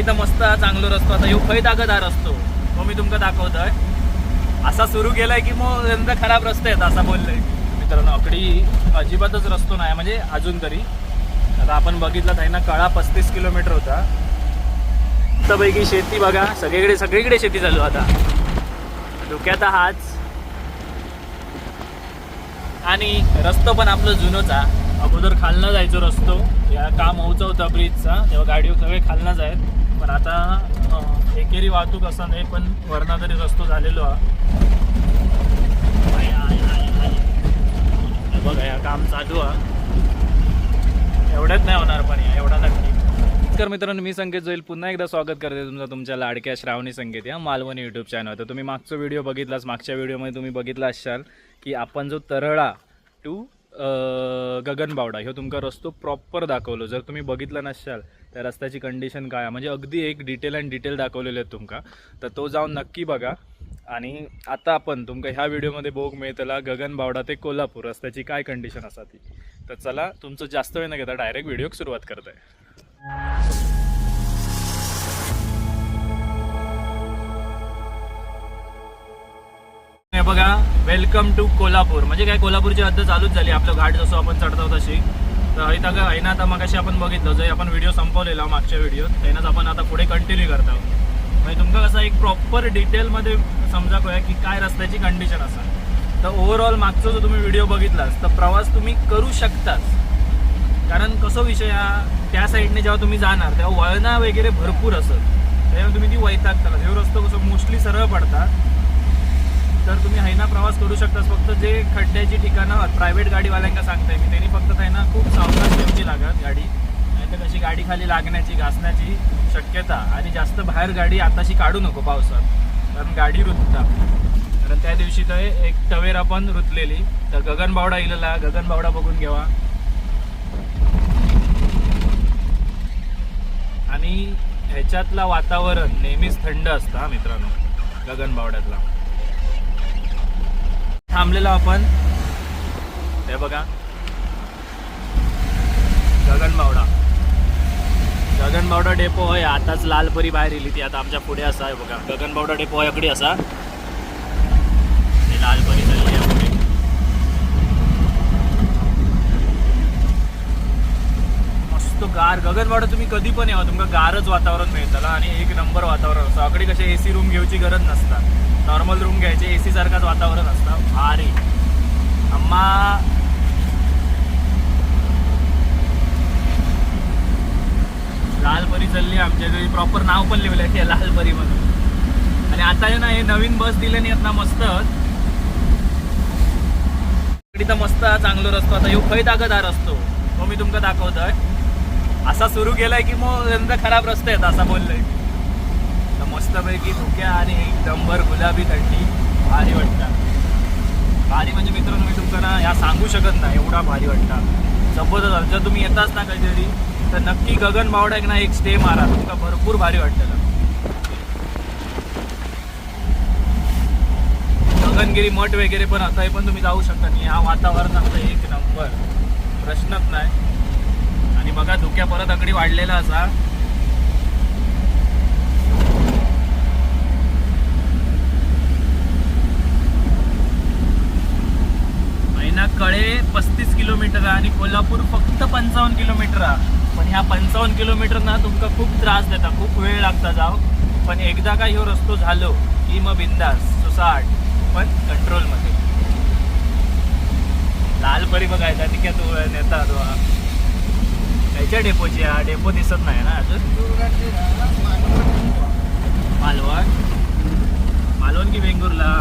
इकडे तर मस्त चांगलो रस्तो. आता ह्यो खंय दागदार असतो? तो मी तुमका दाखवतोय. असा सुरू केलाय की मग यंदा खराब रस्ते आहेत असा बोललंय. मित्रांनो अकडी अजिबातच रस्तो नाही म्हणजे अजून तरी. आता आपण बघितलं आहे ना कळा पस्तीस किलोमीटर होता. पैकी शेती बघा सगळीकडे सगळीकडे शेती चालू आता. डोक्यात हाच आणि रस्तो पण आपलं जुनंच अगोदर खालनं जायचो रस्तो. या काम होऊचा होता ब्रिजचा. तेव्हा गाडी सगळे खालनंच आहेत पण आता एकेरी वाहतूक असा नाही पण वरना तरी रस्तो झालेलो हा. बघा या काम चालू हा. एवढ्यात नाही होणार पण या, एवढा नक्की. नमस्कार मित्रांनो मी संकेत जोईल. पुन्हा एकदा स्वागत करते तुमचं तुमच्या लाडक्या श्रावणी संकेत या मालवणी यूट्यूब चॅनल तर तुम्ही मागचा व्हिडिओ बघितलाच मागच्या व्हिडिओमध्ये तुम्ही बघितला असाल की आपण जो तरळा टू गगनबावडा ह्यो तुमका रस्तो प्रॉपर दाखवलो. जर तुम्ही बघितला नसाल त्या रस्त्याची कंडिशन काय आहे? म्हणजे अगदी एक डिटेल अँड डिटेल दाखवलेले आहेत तुमका. तर तो जाऊन नक्की बघा. आणि आता आपण तुमका ह्या व्हिडिओमध्ये बोग मिळतला गगन बावडा ते कोल्हापूर. रस्त्याची काय कंडिशन असा ती. तर चला तुमचं जास्त वेळ न घेता डायरेक्ट व्हिडिओ सुरुवात करत आहे बघा वेलकम टू कोल्हापूर. म्हणजे काय कोल्हापूरची हद्द चालूच झाली. आपलं घाट जसं आपण चढतो तशी तर इथं का आहे आता मगाशी आपण बघितलं जे आपण व्हिडिओ संपवलेला मागच्या व्हिडिओत त्यानंच आपण आता पुढे कंटिन्यू करतो म्हणजे तुमका कसं एक प्रॉपर डिटेलमध्ये समजा करूया की काय रस्त्याची कंडिशन असा तर ओव्हरऑल मागचा जो तुम्ही व्हिडिओ बघितलास तर प्रवास तुम्ही करू शकताच. कारण कसं विषय हा त्या साईडने जेव्हा तुम्ही जाणार तेव्हा वळणा वगैरे भरपूर असत. त्यामुळे तुम्ही ती वैताग हे रस्तो कसं मोस्टली सरळ पडतात. तर तुम्ही हैना प्रवास करू शकता फक्त जे खड्ड्याची ठिकाणं प्रायव्हेट गाडीवाल्यांना सांगताय मी. त्यांनी फक्त त्यांना खूप सावकाश ठेवची लागत गाडी. नाहीतर कशी गाडी खाली लागण्याची घासण्याची शक्यता. आणि जास्त बाहेर गाडी आताशी काढू नको पावसात. कारण गाडी रुतता. कारण त्या दिवशी तर एक टवेरा पण रुतलेली. तर गगनबावडा इलेला. गगनबावडा बघून घ्यावा आणि ह्याच्यातला वातावरण नेहमीच थंड असतं हा मित्रांनो. गगनबावड्यातला थांबलेलो आपण. हे बघा. गगनबावडा. गगनबावडा डेपो हय आताच लालपरी बाहेर येली ती आता आमच्या पुढे असा आहे बघा. गगनबावडा डेपो होय अकडी असा. लालपरी चालली आहे पुढे मस्त गार. गगनबावडा तुम्ही कधी पण यावं. तुमका गारच वातावरण मिळतं आणि एक नंबर वातावरण असतं अकडे कसे ए सी रूम घेऊची गरज नसता. नॉर्मल रूम घ्यायचे ए सी सारखाच वातावरण असतं. भारी. अम्मा. लालपरी चालली आमच्या घरी. प्रॉपर नाव पण लिहिलं आहे लालपरी म्हणून. आणि आता ना हे नवीन बस दिल्याने आहेत ना मस्त. तिथं तर मस्त चांगलो रस्तो. आता ह्यो खै दागदार असतो? तो मी तुमका दाखवतोय. असा सुरू केलाय की मग यंदा खराब रस्ते आहेत असं बोललंय तर मस्तपैकी धुक्या आणि एक गुलाबी थंडी. भारी वाटतात भारी म्हणजे मित्रांनो मी तुमचं ना ह्या सांगू शकत नाही. एवढा भारी वाटतात जबरदस्त जर तुम्ही येताच ना कधीतरी तर नक्की गगन बावड्याक एक ना एक स्टे मारा. तुमका भरपूर भारी वाटतं गगनगिरी मठ वगैरे पण आता हे पण तुम्ही जाऊ शकता. आणि ह्या वातावरणात तर एक नंबर. प्रश्नच नाही. आणि बघा धुक्या परत अगदी वाढलेला असा महिना कळे पस्तीस किलोमीटर आहे आणि कोल्हापूर फक्त पंचावन्न किलोमीटर आहे पण ह्या पंचावन्न किलोमीटर ना तुमका खूप त्रास देता खूप वेळ लागता जाव. पण एकदा का ह्यो रस्तो झालो की मग बिंदास सुसाट पण कंट्रोलमध्ये. लालपरी बघायचा ती काय तो नेता तो हा. ह्याच्या डेपोची हा डेपो दिसत नाही ना अजून? मालवण. मालवण की वेंगुर्ला?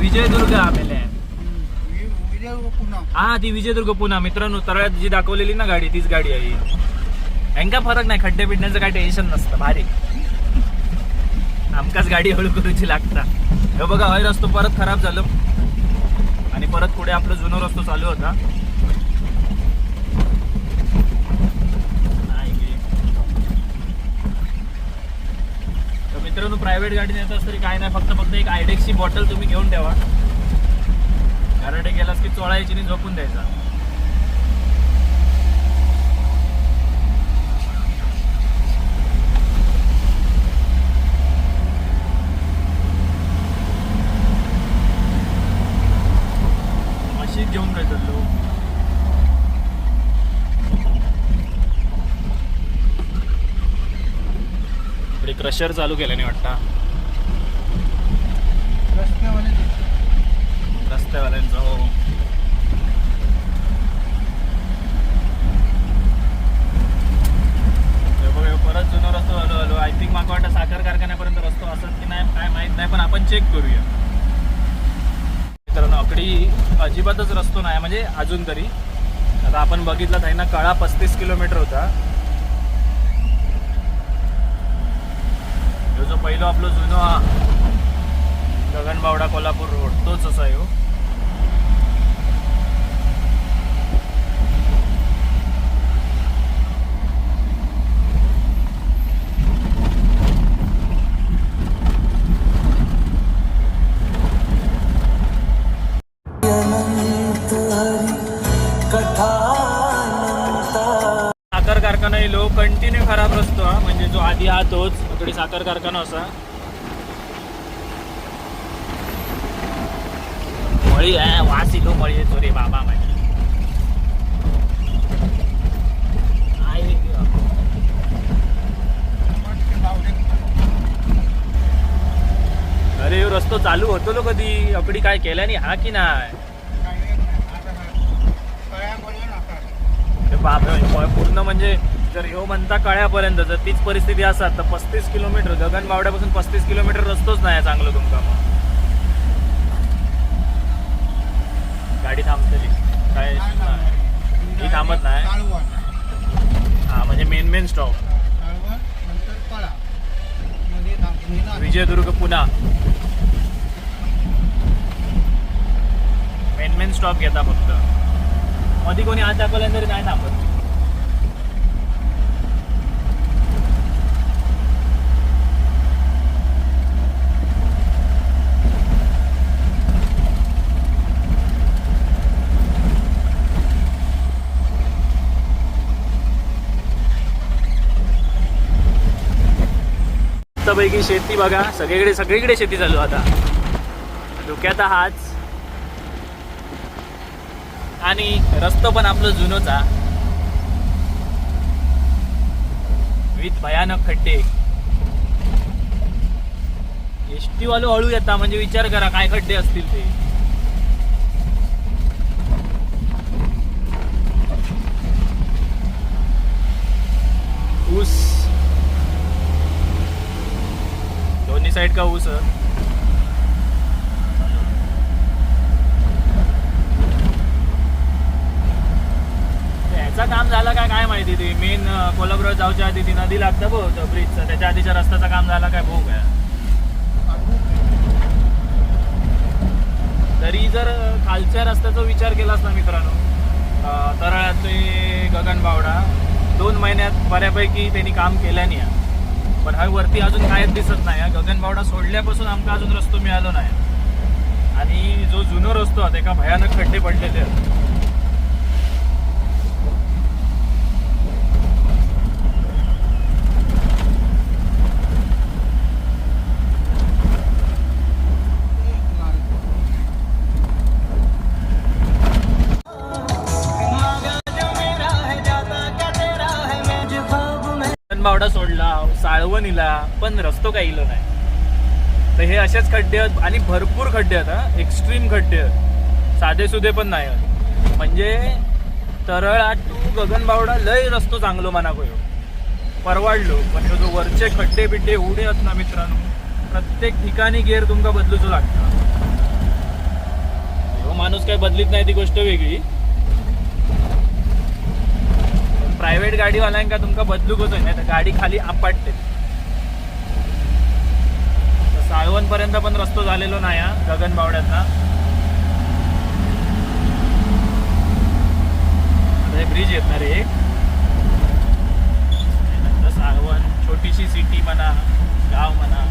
विजयदुर्ग आमेले हा ती विजयदुर्ग पुन्हा. मित्रांनो तळ्यात जी दाखवलेली ना गाडी तीच गाडी आहे. यांका फरक नाही खड्डे पिडण्याचं काही टेन्शन नसतं भारी. आमकाच गाडी हळू करूची लागता. हे बघा हय रस्तो परत खराब झालं. आणि परत पुढे आपला जुनो रस्तो चालू होता. नाही तर मित्रांनो प्रायव्हेट गाडी नेत तरी काय नाही फक्त फक्त एक आयडेक्सची बॉटल तुम्ही घेऊन ठेवा. घराडे गेलास की चोळायची आणि झोपून द्यायचा. घेऊन क्रशर चालू केल्याने वाटतं. ते. हो. परत जुनो रस्तो आलो आलो आय थिंक माका वाटतं साखर कारखान्यापर्यंत रस्तो असत की नाही काय माहीत नाही पण आपण चेक करूया. मित्रांनो अकडी अजिबातच रस्तो नाही म्हणजे अजून तरी. आता आपण बघितलं आहे ना कळा पस्तीस किलोमीटर होता. ह्यो जो पहिलो आपलो जुनो गगनबावडा कोल्हापूर रोड तोच असा आहे हो. म्हणजे जो आधी हा तोच इकडे साखर कारखाना असा मळी आहे वास इलो मळी. येतो रे बाबा माझी अरे रस्तो चालू होतो लो कधी? अकडी काय केल्यानी हा की नाही? नाही. बाप रे, पूर्ण म्हणजे जर ह्यो म्हणता कळ्यापर्यंत जर तीच परिस्थिती असतात तर पस्तीस किलोमीटर गगनबावड्यापासून पस्तीस किलोमीटर रस्तोच नाही चांगलं तुमका. मग गाडी थांबतली. काय ही थांबत नाही? हा म्हणजे मेन मेन स्टॉप विजयदुर्ग पुन्हा मेन मेन स्टॉप घेता फक्त. मध्ये कोणी आज दाखवल्यानंतर तरी नाही थांबत. मस्तपैकी शेती बघा. सगळीकडे सगळीकडे शेती चालू आता. धुक्यात हाच. आणि रस्तो पण आपलं जुनोच विथ भयानक खड्डे. एस वालो हळू येता म्हणजे विचार करा काय खड्डे असतील ते. ऊस. साइड का ऊस याचा काम झालं काय काय माहिती ती? मेन कोल्हापुरात जाऊच्या आधी ती नदी लागतं बघ ब्रिजचं त्याच्या आधीच्या रस्त्याचं काम झालं काय भाऊ काय. तरी जर खालच्या रस्त्याचा विचार केलास ना मित्रांनो अं, तरळ्यात ते गगनबावडा दोन महिन्यात बऱ्यापैकी त्यांनी काम केल्याने नाही. पण हा वरती अजून कायच दिसत नाही हा. गगनबावडा सोडल्यापासून आमका अजून रस्तो मिळालो नाही आणि जो जुनो रस्तो आहे एका भयानक खड्डे पडलेले आहेत साळवणीला पण रस्तो काही इलो नाही. तर हे असेच खड्डे आहेत आणि भरपूर खड्डे आहेत हा. एक्स्ट्रीम खड्डे आहेत. साधे सुधे पण नाही आहेत. म्हणजे तरळा टू गगनबावडा लय रस्तो चांगलो म्हणा गयो परवाडलो पण ह्यो जो वरचे खड्डे बिड्डे उडे आहेत ना मित्रांनो प्रत्येक ठिकाणी गेअर तुमका बदलूचो लागता. ह्यो माणूस काय बदलीत नाही ती गोष्ट वेगळी. प्रायव्हेट गाडीवाल्यांका तुमका बदलूक नाही तर गाडी खाली आपटते. साळवणपर्यंत पण रस्तो झालेलो नाही हा गगनबावड्यातना आता हे ब्रिज येत ना रे एक. नंतर साळवण छोटीशी सिटी म्हणा गाव म्हणा.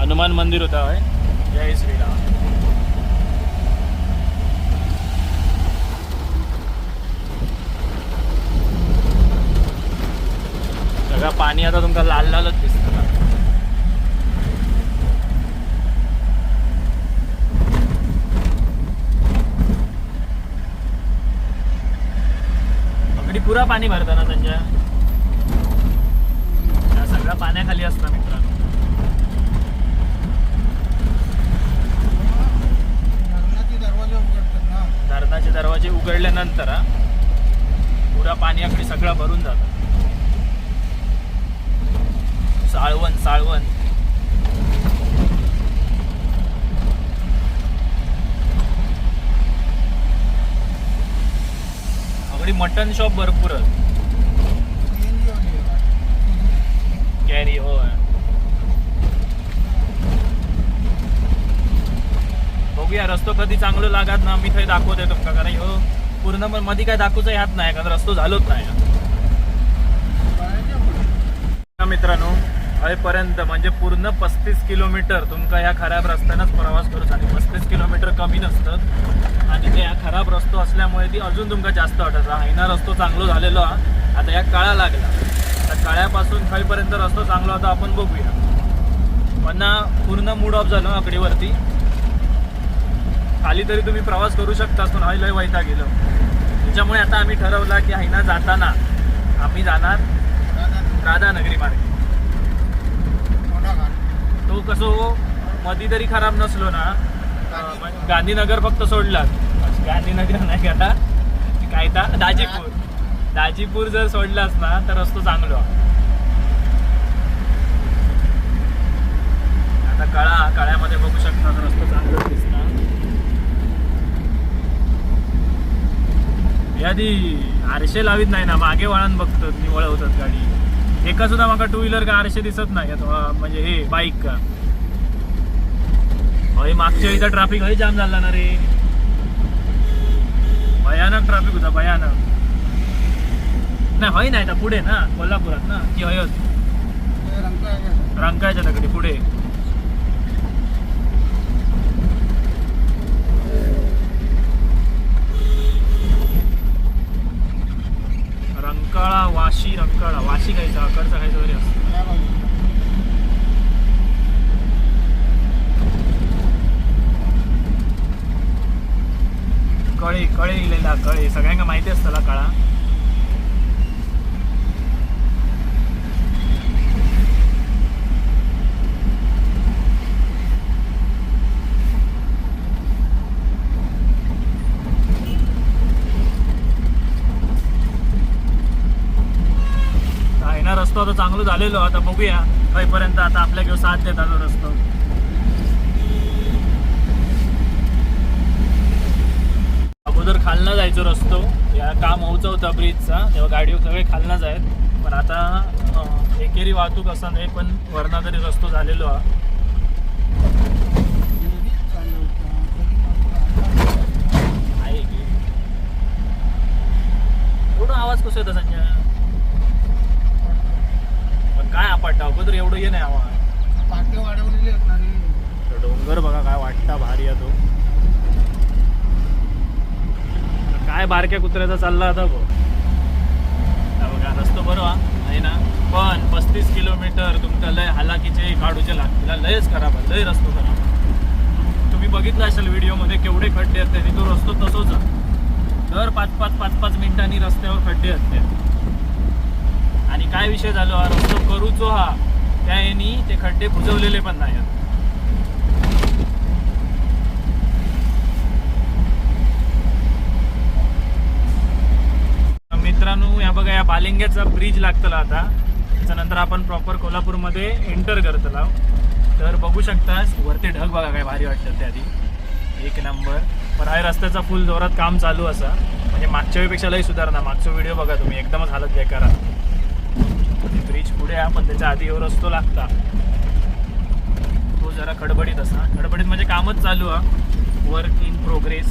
हनुमान मंदिर होता होय. जय श्रीराम. सगळं पाणी आता तुमका लाल लालच दिसतं ना पकडी पुरा पाणी भरतं ना त्यांच्या सगळं पाण्याखाली असतं मित्रांनो. धरणाचे दरवाजे उघडल्यानंतर हा, पुरा पाण्याकडे सगळं भरून जातं. साळवण साळवण. अगदी मटन शॉप भरपूर. कॅरी होय बघूया रस्तो कधी चांगलो लागत ना मी थंय दाखवते तुमका कारण ह्यो पूर्ण पण मध्ये काय दाखवचा ह्यात नाही कारण रस्तो झालोच नाही. हा मित्रांनो हयपर्यंत म्हणजे पूर्ण पस्तीस किलोमीटर तुमका ह्या खराब रस्त्यानंच प्रवास करू आणि पस्तीस किलोमीटर कमी नसतं. आणि ते ह्या खराब रस्तो असल्यामुळे ती अजून तुमका जास्त वाटत हायना रस्तो चांगलो झालेलो हा. आता ह्या काळा लागला. त्या काळ्यापासून खाईपर्यंत रस्तो चांगला होता आपण बघूया. पण पूर्ण मूड ऑफ झालो आकडीवरती खाली तरी तुम्ही प्रवास करू शकता पण हय लय वैता गेलो त्याच्यामुळे आता आम्ही ठरवला की हायना जाताना आम्ही जाणार राधानगरी. मार्गे. तो कसो मधी तरी खराब नसलो ना. गांधीनगर. फक्त सोडलास गांधीनगर नाही का काय ता दाजीपूर. दाजीपूर जर सोडलास ना तर रस्तो चांगलो. आता कळा कळ्यामध्ये बघू शकता तर रस्तो चांगलो दिसता यादी आरशे लावीत नाही ना मागे वळण बघतात मी वळवतात गाडी. एका सुद्धा माका टू व्हीलर का आरशे दिसत नाही म्हणजे हे बाईक का? अय मागच्या इथं ट्रॅफिक हय जाम झाला ना रे. भयानक ट्रॅफिक होता भयानक. नाही हय नाही पुढे ना कोल्हापुरात ना. की हयच. रंकायच्या तकडे पुढे. रंकाळा वाशी रंकाळा. वाशी खायचा अकडचा खायचा तरी असतं. कळे कळे इलेला कळे. सगळ्यांना माहिती असतं कळा? आता चांगलं झालेलो आता बघूया. काहीपर्यंत आता आपल्या घेऊन साथ देत आलो रस्तो. अगोदर खालना जायचो रस्तो. या काम होऊचा होता ब्रिजचा तेव्हा गाडी सगळे खालनाच आहेत पण आता एकेरी वाहतूक असं नाही पण वरना तरी रस्तो झालेलो हा. आहे की? आवाज कसं येतो संजय? काय आपट अगोदर एवढं ये नाही पाटे वाढवलेली. तो डोंगर बघा काय वाटता भारी आहे तो. काय बारक्या कुत्र्याचा चालला आता गो हा बघा रस्तो बरो हा आहे ना. पण पस्तीस किलोमीटर तुमका लय हालाकीचे काढूचे लागतील लयच खराब आहे लय रस्तो खराब आहे. तुम्ही बघितलं असेल व्हिडिओमध्ये केवढे खड्डे आहेत आणि तो रस्तो तसोच आहे. दर पाच पाच पाच पाच मिनिटांनी रस्त्यावर खड्डे असतात आणि काय विषय झालो? हा रस्तो करूचो हा. त्या यानी ते खड्डे बुजवलेले पण नाही मित्रांनो या बघा या बालिंग्याचा ब्रिज लागतला आता. त्याच्यानंतर आपण प्रॉपर कोल्हापूरमध्ये एंटर करतला. तर बघू शकतास वरती ढग बघा काय भारी वाटतं त्या आधी. एक नंबर पण हा रस्त्याचा फुल जोरात काम चालू असा. म्हणजे मागच्या वेळेपेक्षा लई सुधारणा. मागचा व्हिडिओ बघा तुम्ही. एकदमच हालत बेकार. करा ब्रिज पुढे आहे पण त्याच्या आधी रस्तो लागता. तो जरा खडबडीत असा. खडबडीत म्हणजे कामच चालू आहे वर्क इन प्रोग्रेस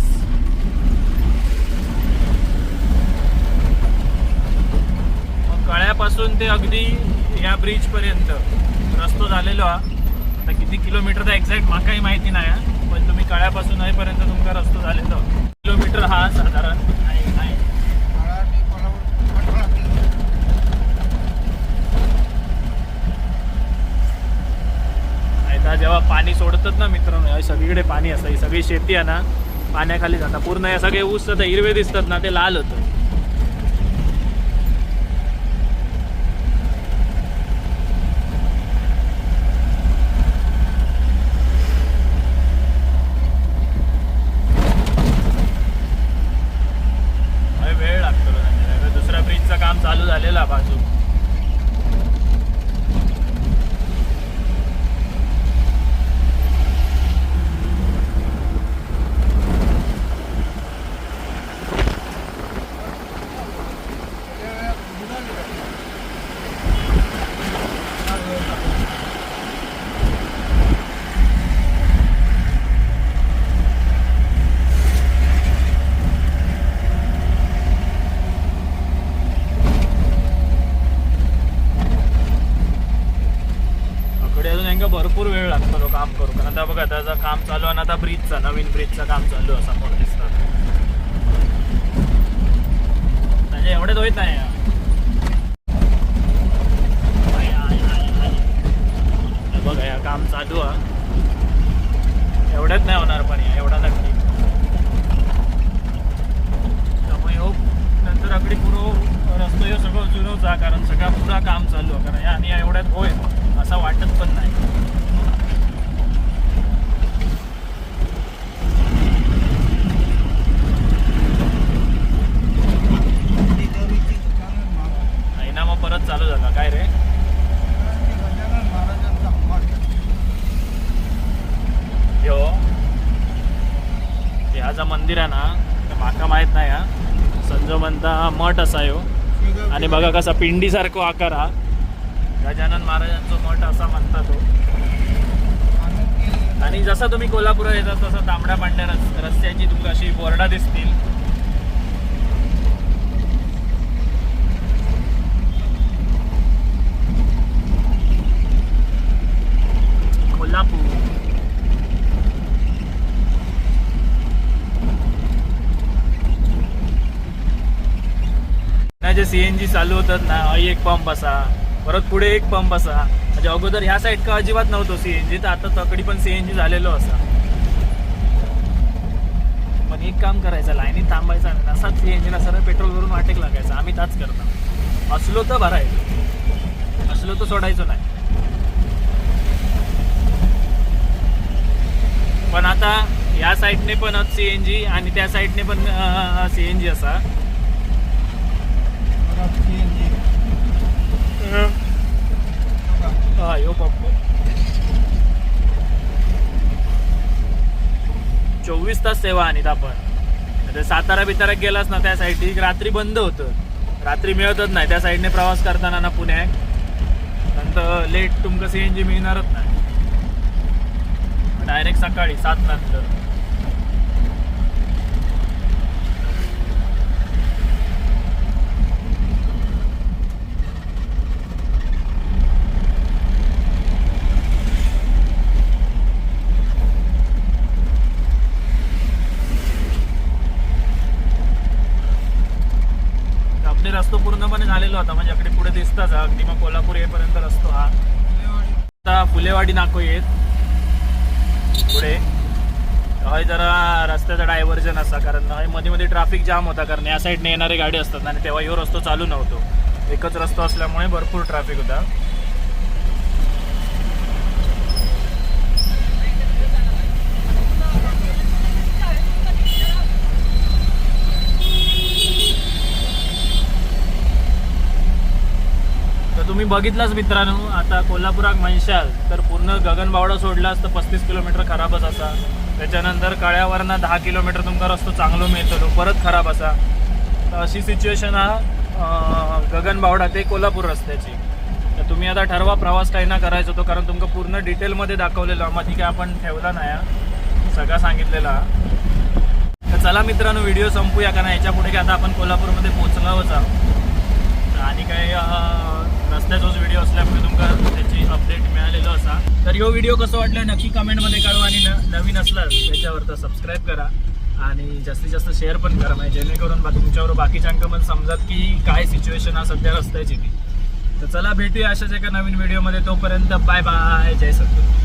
मग कळ्यापासून ते अगदी या ब्रिज पर्यंत. रस्तो झालेलो हा. आता किती किलोमीटरचा एक्झॅक्ट माकाही माहिती नाही हा. पण तुम्ही कळ्यापासून पर्यंत तुमचा रस्तो झालेलो. किलोमीटर हा साधारण आहे आहे मला ते कोल्हापूर अठरा किलोमीटर. आता जेव्हा पाणी सोडतात ना मित्रांनो सगळीकडे पाणी असतं. ही सगळी शेती आहे ना पाण्याखाली जातात. पूर्ण या सगळे ऊस आता हिरवे दिसतात ना ते लाल होतं अजून कडे अजून यांना भरपूर वेळ लागतो तो काम करू कारण आता बघा त्याचं काम चालू आहे आणि आता ब्रिजचा नवीन ब्रिजचं काम चालू आहे समोर दिसतं म्हणजे एवढेच होत नाही आय, आय, आय, आय. हे बघा या काम चालू आहे. एवढ्याच नाही होणार पण या, एवढा नक्की. त्यामुळे हो नंतर अगदी पुरो हो, रस्तो हे सगळं जुनवचा कारण सगळा पुरा काम चालू आहे कारण या आणि एवढ्यात होय असं वाटत पण नाही ना मग परत चालू झाला. काय रे यो ह्याचा मंदिर आहे ना तर माका माहीत नाही हा. संजो म्हणता मठ असा यो. आणि बघा कसा पिंडीसारखो आकार हा. गजानन महाराजांचा मठ असा म्हणता तो. आणि जसा तुम्ही कोल्हापूर येतात तसं तांबड्या पांढऱ्या रस रस्त्याची तुमका अशी बोर्डा दिसतील. कोल्हापूर नाही जे सी एन जी चालू होतात ना एक पंप असा परत पुढे एक पंप असा. म्हणजे अगोदर ह्या साईड का अजिबात नव्हतो सी एन जी तर आता तकडी पण सी एन जी झालेलो असा. पण एक काम करायचं लाईनीत थांबायचं नाही असाच सी एन जीला सरळ पेट्रोल भरून वाटेक लागायचा. आम्ही त्याच करतो असलो तर भरायचो. असलो तर सोडायचो नाही. पण आता या साईडने पण सी एन जी आणि त्या साईडने पण सी एन जी असा. हा यो पप्पो चोवीस तास सेवा आणीत आपण. सातारा बितारा गेलास ना त्या साईड रात्री बंद होतं. रात्री मिळतच नाही. त्या साईडने प्रवास करताना ना पुण्यात नंतर लेट तुमका सी एन जी मिळणारच नाही. डायरेक्ट सकाळी सात नंतर आपले रस्तो आलेलो आता माझ्याकडे पुढे दिसताच हा. अगदी मग कोल्हापूर येईपर्यंत रस्तो हा. आता फुलेवाडी नाको येत. पुढे. हय जरा रस्त्याचा डायव्हर्जन असा कारण हयमध्ये मध्ये ट्रॅफिक जाम होता कारण या साईडने येणारे गाडी असतात आणि तेव्हा ह्यो रस्तो चालू नव्हतो. एकच रस्तो असल्यामुळे भरपूर ट्रॅफिक होता. तुम्ही बघितलाच मित्रांनो आता कोल्हापुरात म्हणशाल तर पूर्ण गगनबावडा सोडलास तर पस्तीस किलोमीटर खराबच असा. त्याच्यानंतर कळ्यावरनं दहा किलोमीटर तुमका रस्तो चांगलो मिळतो परत खराब असा. तर अशी सिच्युएशन हा गगनबावडा ते कोल्हापूर रस्त्याची. तर तुम्ही आता ठरवा प्रवास काही ना करायचा होतो कारण तुमका पूर्ण डिटेलमध्ये दाखवलेलं मग ठीक आहे आपण ठेवला नाही सगळा सांगितलेला तर चला मित्रांनो व्हिडिओ संपूया कारण याच्यापुढे काय आता आपण कोल्हापूरमध्ये पोहोचलावच आहोत. आणि काही रस्त्याचोच व्हिडिओ असल्यामुळे तुमका त्याची अपडेट मिळालेलो असा. तर ह्यो व्हिडिओ कसं वाटलं नक्की कमेंटमध्ये कळवा आणि न- नवीन असला त्याच्यावर तर सबस्क्राईब करा. आणि जास्तीत जास्त शेअर पण करा म्हणजे जेणेकरून तुमच्यावर बाकीच्यांक पण समजत की काय सिच्युएशन हा सध्या रस्त्याची. ती तर चला भेटूया अशाच एका नवीन व्हिडिओमध्ये तोपर्यंत बाय बाय जय सद्गुरू.